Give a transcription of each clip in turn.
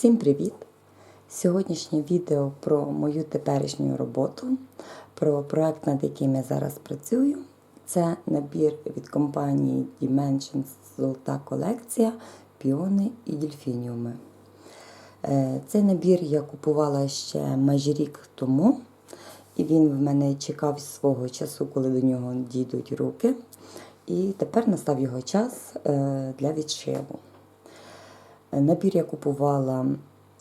Всім привіт! Сьогоднішнє відео про мою теперішню роботу, про проект, над яким я зараз працюю. Це набір від компанії Dimensions Золота колекція Піони і дельфініуми. Е, Цей набір я купувала ще майже рік тому, і він в мене чекав свого часу, коли до нього дійдуть руки. І тепер настав його час е, для відшиву. Набір я купувала,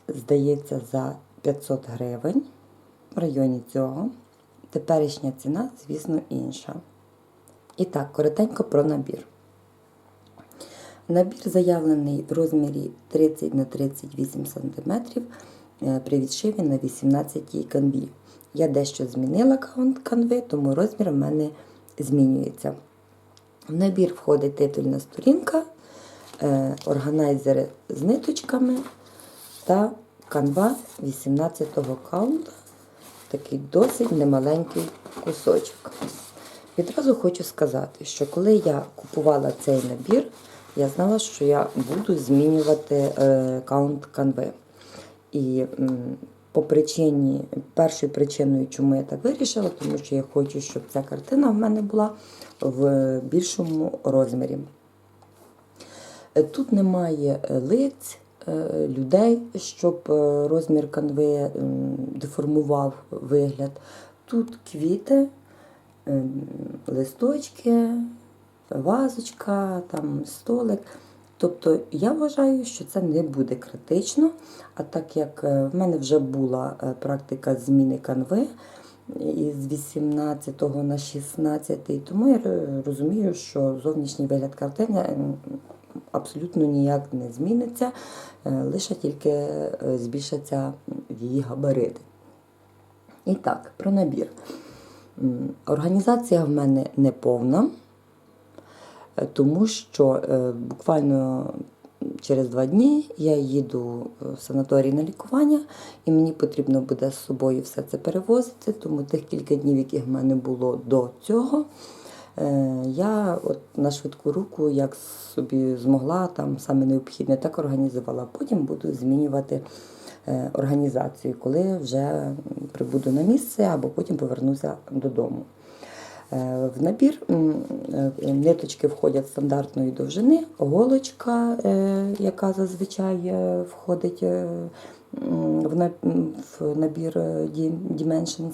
здається, за 500 гривень в районі цього. Теперішня ціна, звісно, інша. І так, коротенько про набір. Набір заявлений в розмірі 30 на 38 см при відшиві на 18 канві. Я дещо змінила канви, тому розмір в мене змінюється. В набір входить титульна сторінка, е, органайзери з ниточками та канва 18-го каунта. Такий досить немаленький кусочок. Відразу хочу сказати, що коли я купувала цей набір, я знала, що я буду змінювати е, каунт канви. І по причині, першою причиною, чому я так вирішила, тому що я хочу, щоб ця картина в мене була в більшому розмірі. Е, Тут немає е, лиць, е, людей, щоб розмір канви деформував вигляд. Тут квіти, листочки, вазочка, там столик. Тобто я вважаю, що це не буде критично. А так як в мене вже була практика зміни канви із 18 на 16, тому я розумію, що зовнішній вигляд картини абсолютно ніяк не зміниться, е, лише тільки е, збільшаться її габарити. І так, про набір. Організація в мене не повна, е, тому що буквально через два дні я їду в санаторій на лікування, і мені потрібно буде з собою все це перевозити. Тому тих кілька днів, яких в мене було до цього, я от на швидку руку, як собі змогла, там саме необхідне, так організувала. Потім буду змінювати е, організацію, коли вже прибуду на місце або потім повернуся додому. Е, В набір е, ниточки входять стандартної довжини, голочка, е, яка зазвичай е, входить е, в набір е, Dimensions.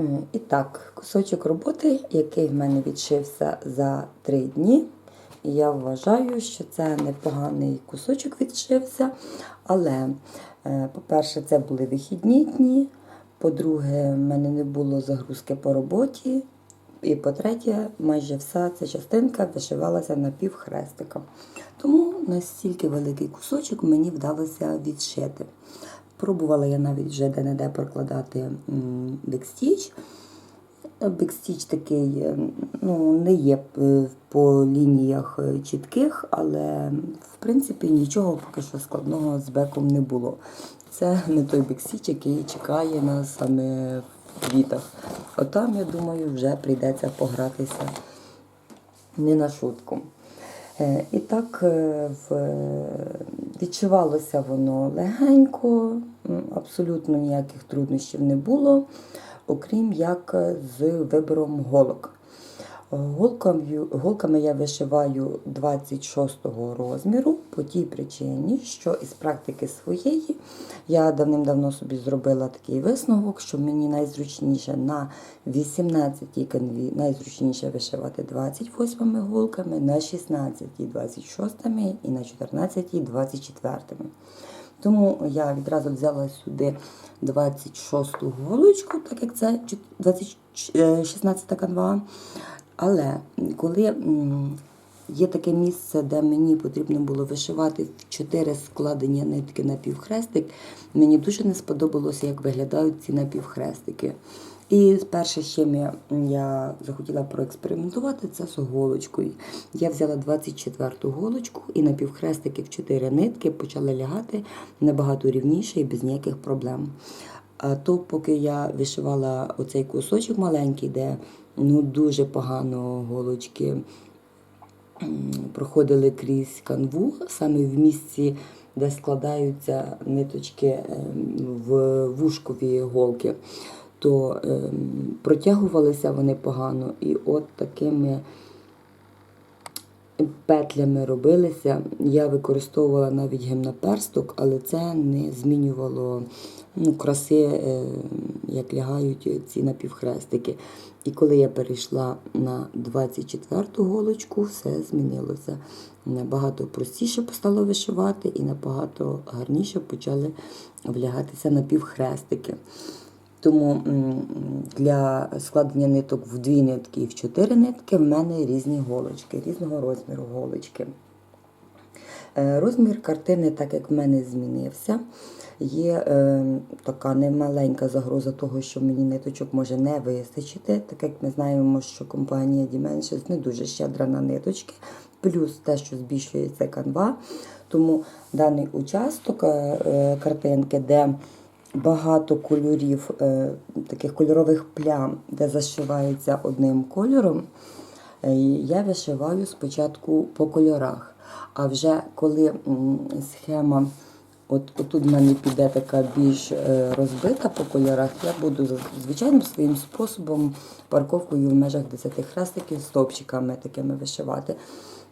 Е, І так, кусочок роботи, який в мене відшився за три дні. І я вважаю, що це непоганий кусочок відшився. Але, е, по-перше, це були вихідні дні. По-друге, в мене не було загрузки по роботі. І по-третє, майже вся ця частинка вишивалася напівхрестиком. Тому настільки великий кусочок мені вдалося відшити. Пробувала я навіть вже де-не-де прокладати бекстіч. Бекстіч такий ну, не є е, по лініях е, чітких, але в принципі нічого поки що складного з беком не було. Це не той бекстіч, який чекає нас саме в квітах. Отам, я думаю, вже прийдеться погратися не на шутку. Е, І так в... відчувалося воно легенько, абсолютно ніяких труднощів не було, окрім як з вибором голок. Голками, голками я вишиваю 26 розміру по тій причині, що із практики своєї я давним-давно собі зробила такий висновок, що мені найзручніше на 18 канві найзручніше вишивати 28 голками, на 16 26 і на 14 24. Тому я відразу взяла сюди 26-ту голочку, так як це 20, е, 16 канва. Але коли є таке місце, де мені потрібно було вишивати в чотири складення нитки на півхрестик, мені дуже не сподобалося, як виглядають ці напівхрестики. І перше, з чим я, захотіла проекспериментувати, це з голочкою. Я взяла 24-ту голочку і на півхрестики в 4 нитки почали лягати набагато рівніше і без ніяких проблем. А то, поки я вишивала оцей кусочок маленький, де ну дуже погано голочки проходили крізь канву, саме в місці де складаються ниточки е, в вушкові голки, то е, протягувалися вони погано, і от такими петлями робилися. Я використовувала навіть гімнаперсток, але це не змінювало ну, краси, е, як лягають ці напівхрестики. І коли я перейшла на 24-ту голочку, все змінилося. Набагато простіше стало вишивати і набагато гарніше почали влягатися напівхрестики. Тому для складення ниток в дві нитки і в чотири нитки в мене різні голочки, різного розміру голочки. Е, Розмір картини, так як в мене змінився, є е, така немаленька загроза того, що мені ниточок може не вистачити, так як ми знаємо, що компанія Dimensions не дуже щедра на ниточки, плюс те, що збільшується канва. Тому даний участок е, е, картинки, де багато кольорів, е, таких кольорових плям, де зашивається одним кольором, е, я вишиваю спочатку по кольорах. А вже коли схема, от тут в мене піде така більш е, розбита по кольорах, я буду звичайним своїм способом парковкою в межах 10 хрестиків стовпчиками такими вишивати.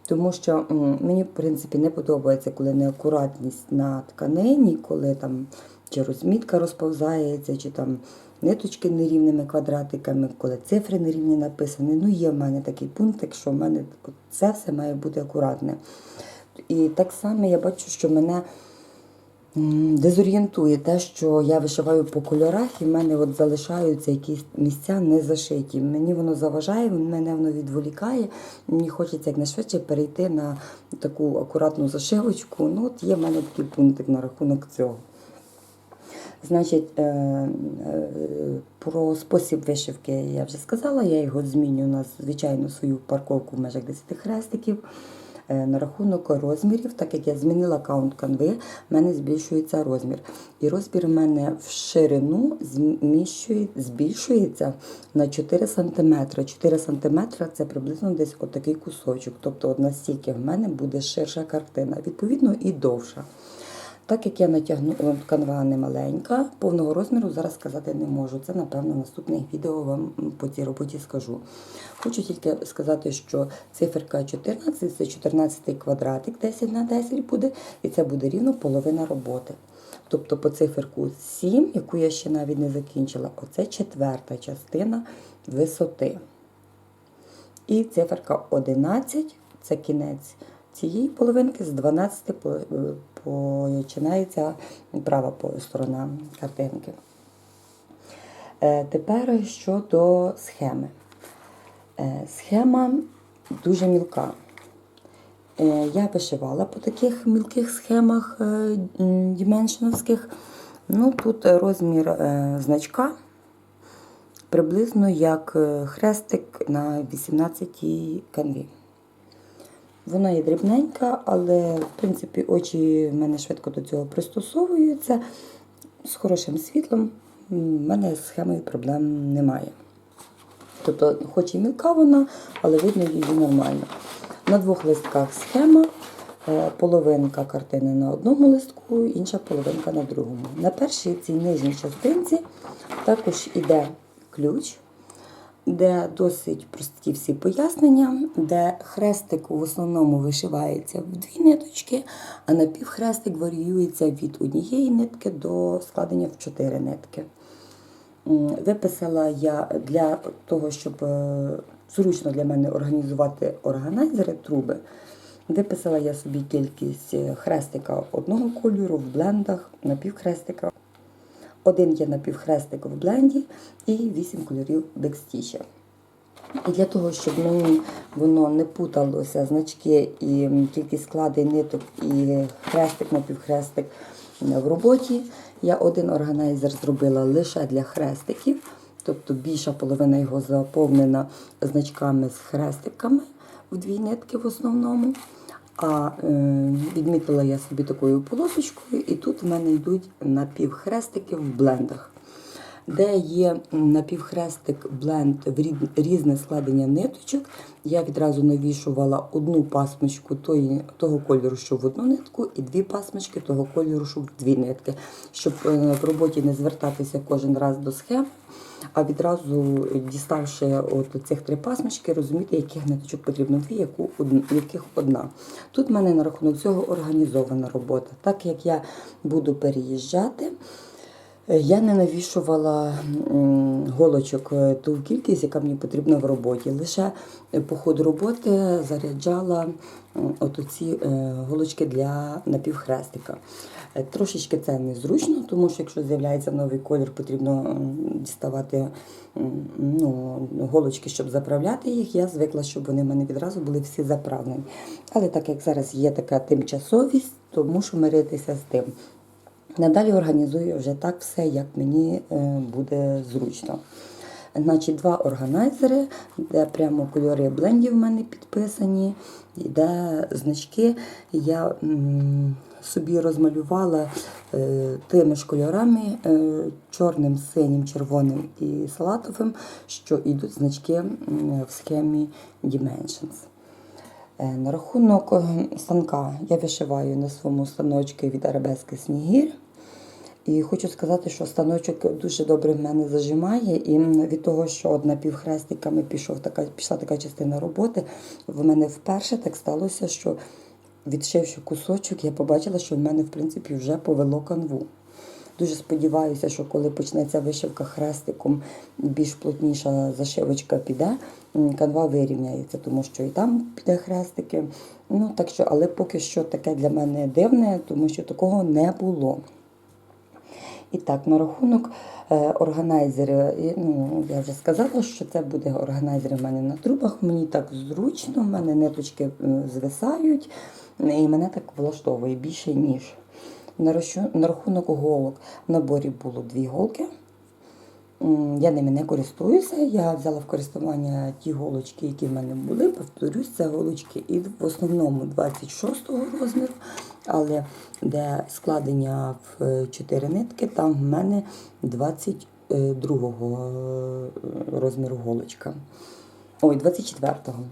Тому що мені, в принципі, не подобається, коли неакуратність на тканині, коли там чи розмітка розповзається, чи там ниточки нерівними квадратиками, коли цифри нерівні написані. Ну, є в мене такий пунктик, що в мене це все має бути акуратне. І так само я бачу, що мене дезорієнтує те, що я вишиваю по кольорах, і в мене от залишаються якісь місця не зашиті. Мені воно заважає, мене воно відволікає. Мені хочеться якнайшвидше перейти на таку акуратну зашивочку. Ну, от є в мене такий пунктик на рахунок цього. Значить, е, е, про спосіб вишивки я вже сказала, я його зміню на звичайну свою парковку в межах 10 хрестиків. Е, На рахунок розмірів, так як я змінила каунт канви, в мене збільшується розмір. І розмір в мене в ширину збільшується на 4 см. 4 см це приблизно десь отакий кусочок. Тобто настільки в мене буде ширша картина, відповідно і довша. Так як я натягну о, канва не маленька, повного розміру зараз сказати не можу. Це, напевно, в наступних відео вам по цій роботі скажу. Хочу тільки сказати, що циферка 14 це 14 квадратик, 10 на 10 буде, і це буде рівно половина роботи. Тобто по циферку 7, яку я ще навіть не закінчила, оце четверта частина висоти. І циферка 11 це кінець цієї половинки, з 12 по- е, починається права сторона картинки. Е, Тепер щодо схеми. Е, Схема дуже мілка. Е, Я вишивала по таких мілких схемах м, діменшеновських. Ну, тут розмір значка приблизно як хрестик на 18 канві. Вона є дрібненька, але в принципі очі в мене швидко до цього пристосовуються. З хорошим світлом в мене з схемою проблем немає. Тобто, хоч і мілка вона, але видно її нормально. На двох листках схема, е, половинка картини на одному листку, інша половинка на другому. На першій цій нижній частинці також іде ключ, де досить прості всі пояснення, де хрестик в основному вишивається в дві ниточки, а напівхрестик варіюється від однієї нитки до складення в чотири нитки. Виписала я для того, щоб е, зручно для мене організувати органайзери, труби. Виписала я собі кількість е, хрестика одного кольору в блендах, напівхрестика. Один є напівхрестик в бленді і вісім кольорів бекстіча. І для того, щоб мені воно не путалося, значки і кількість склади ниток і хрестик напівхрестик в роботі, я один органайзер зробила лише для хрестиків, тобто більша половина його заповнена значками з хрестиками в дві нитки в основному. А е, відмітила я собі такою полосочкою, і тут в мене йдуть напівхрестики в блендах. де є напівхрестик бленд в різне складення ниточок. Я відразу навішувала одну пасмочку тої, того кольору, що в одну нитку, і дві пасмочки того кольору, що в дві нитки, щоб е, в роботі не звертатися кожен раз до схем, а відразу діставши от цих три пасмочки, розуміти, яких ниточок потрібно дві, яку яких одна. Тут в мене на рахунок цього організована робота. Так як я буду переїжджати. Е, Я не навішувала голочок е, ту кількість, яка мені потрібна в роботі. Лише е, по ходу роботи заряджала ці голочки для напівхрестика. Е, Трошечки це незручно, тому що якщо з'являється новий колір, потрібно діставати ну, голочки, щоб заправляти їх. Я звикла, щоб вони в мене відразу були всі заправлені. Але так як зараз є така тимчасовість, то мушу миритися з тим. Надалі організую вже так все, як мені е, буде зручно. Значить, два органайзери, де прямо кольори блендів в мене підписані, де значки я собі розмалювала е, тими ж кольорами е, чорним, синім, червоним і салатовим, що йдуть значки в схемі Dimensions. На рахунок станка я вишиваю на своєму станочку від арабески Снігір. І хочу сказати, що станочок дуже добре в мене зажимає, і від того, що от напівхрестиками пішов така, пішла така частина роботи, в мене вперше так сталося, що відшивши кусочок, я побачила, що в мене, в принципі, вже повело канву. Дуже сподіваюся, що коли почнеться вишивка хрестиком, більш плотніша зашивочка піде, канва вирівняється, тому що і там піде хрестики. Ну, так що, але поки що таке для мене дивне, тому що такого не було. І так, на рахунок органайзерів, ну, я вже сказала, що це буде органайзер в мене на трубах. Мені так зручно, в мене ниточки е, звисають, і мене так влаштовує більше, ніж. На рахунок голок в наборі було дві голки. Я ними не користуюся. Я взяла в користування ті голочки, які в мене були. Повторюсь, це голочки і в основному 26-го розміру, але де складення в 4 нитки, там в мене 22-го розміру голочка. Ой, 24-го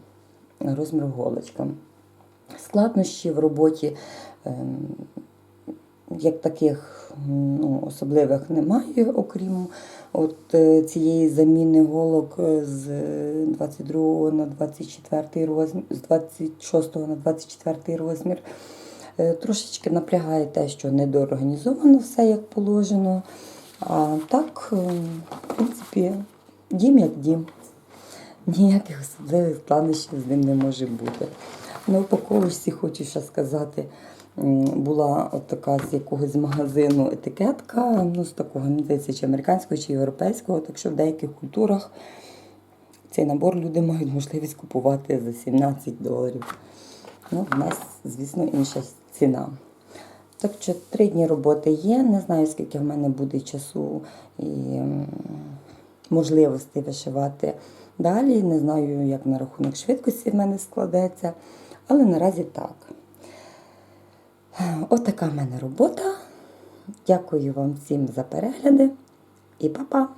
розміру голочка. Складнощі в роботі. ем, як таких ну, особливих немає, окрім от е, цієї заміни голок е, з 22 на 24 розмір, з 26 на 24 розмір. Е, Трошечки напрягає те, що недоорганізовано все як положено. А так, е, в принципі, дім як дім. Ніяких особливих складнощів з ним не може бути. На упаковочці хочу ще сказати, була от така з якогось магазину етикетка, ну з такого, не здається, чи американського, чи європейського, так що в деяких культурах цей набор люди мають можливість купувати за 17 доларів. Ну, в нас, звісно, інша ціна. Так що три дні роботи є. Не знаю, скільки в мене буде часу і можливостей вишивати далі. Не знаю, як на рахунок швидкості в мене складеться, але наразі так. Отака в мене робота. Дякую вам всім за перегляди і па-па!